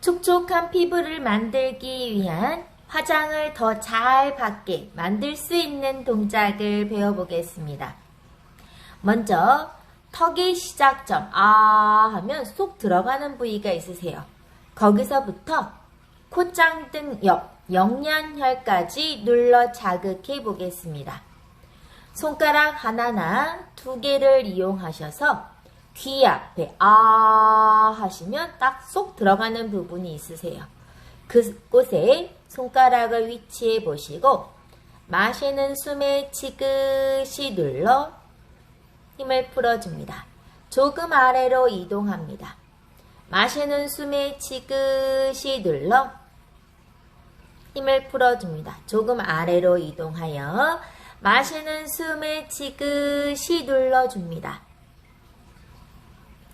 촉촉한 피부를 만들기 위한 화장을 더 잘 받게 만들 수 있는 동작을 배워보겠습니다. 먼저 턱의 시작점 아 하면 쏙 들어가는 부위가 있으세요. 거기서부터 콧장등 옆 영양혈까지 눌러 자극해 보겠습니다. 손가락 하나나 두 개를 이용하셔서 귀 앞에 아 하시면 딱 쏙 들어가는 부분이 있으세요. 그곳에 손가락을 위치해 보시고 마시는 숨에 지그시 눌러 힘을 풀어줍니다. 조금 아래로 이동합니다. 마시는 숨에 지그시 눌러 힘을 풀어줍니다. 조금 아래로 이동하여 마시는 숨에 지그시 눌러줍니다.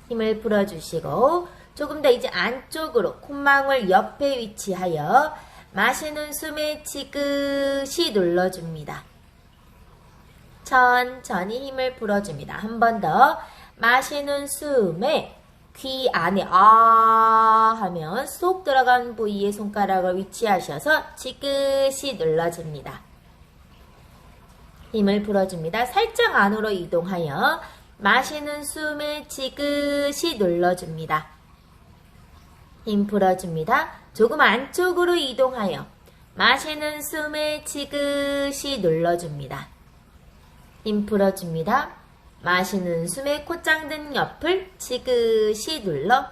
힘을 풀어주시고 조금 더 이제 안쪽으로 콧망울 옆에 위치하여 마시는 숨에 지그시 눌러줍니다. 천천히 힘을 풀어줍니다. 한 번 더 마시는 숨에 귀 안에 아 하면 쏙 들어간 부위에 손가락을 위치하셔서 지그시 눌러줍니다. 힘을 풀어줍니다. 살짝 안으로 이동하여 마시는 숨에 지그시 눌러줍니다. 힘 풀어줍니다. 조금 안쪽으로 이동하여 마시는 숨에 지그시 눌러줍니다. 힘 풀어줍니다. 마시는 숨에 콧장등 옆을 지그시 눌러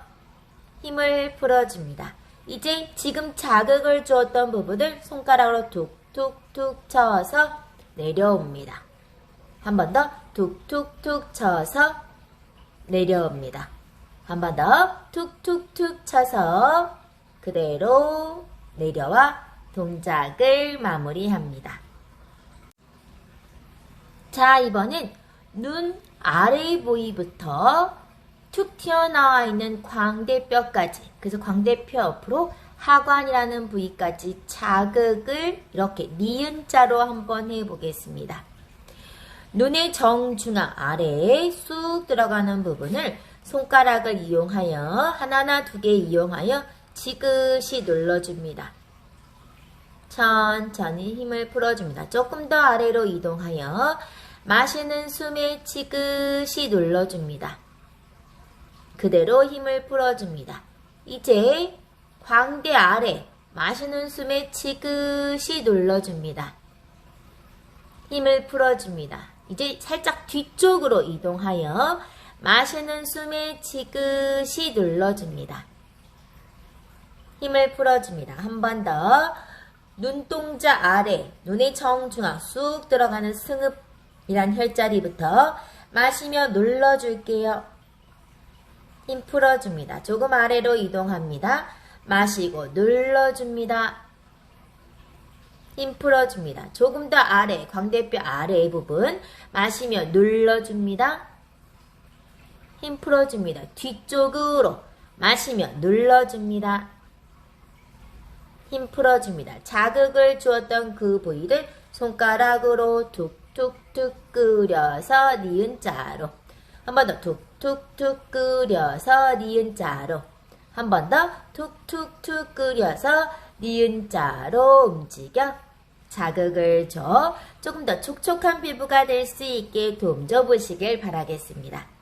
힘을 풀어줍니다. 이제 지금 자극을 주었던 부분을 손가락으로 툭툭툭 쳐서 내려옵니다. 한 번 더 툭툭툭 쳐서 내려옵니다. 한 번 더 툭툭툭 쳐서 그대로 내려와 동작을 마무리합니다. 자, 이번엔 눈 아래 부위부터 툭 튀어나와 있는 광대뼈까지, 그래서 광대뼈 옆으로 하관이라는 부위까지 자극을 이렇게 니은자로 한번 해보겠습니다. 눈의 정중앙 아래에 쑥 들어가는 부분을 손가락을 이용하여 하나나 두 개 이용하여 지그시 눌러줍니다. 천천히 힘을 풀어줍니다. 조금 더 아래로 이동하여 마시는 숨에 지그시 눌러줍니다. 그대로 힘을 풀어줍니다. 이제 광대 아래 마시는 숨에 지그시 눌러줍니다. 힘을 풀어줍니다. 이제 살짝 뒤쪽으로 이동하여 마시는 숨에 지그시 눌러줍니다. 힘을 풀어줍니다. 한 번 더. 눈동자 아래, 눈의 정중앙 쑥 들어가는 승읍이란 혈자리부터 마시며 눌러줄게요. 힘 풀어줍니다. 조금 아래로 이동합니다. 마시고 눌러줍니다. 힘 풀어줍니다. 조금 더 아래, 광대뼈 아래 부분 마시며 눌러줍니다. 힘 풀어줍니다. 뒤쪽으로 마시며 눌러줍니다. 힘 풀어줍니다. 자극을 주었던 그 부위를 손가락으로 툭툭툭 끓여서 니은 자로 한 번 더 툭툭툭 끓여서 니은 자로 한 번 더 툭툭툭 끓여서 니은 자로 움직여 자극을 줘 조금 더 촉촉한 피부가 될 수 있게 도움 줘 보시길 바라겠습니다.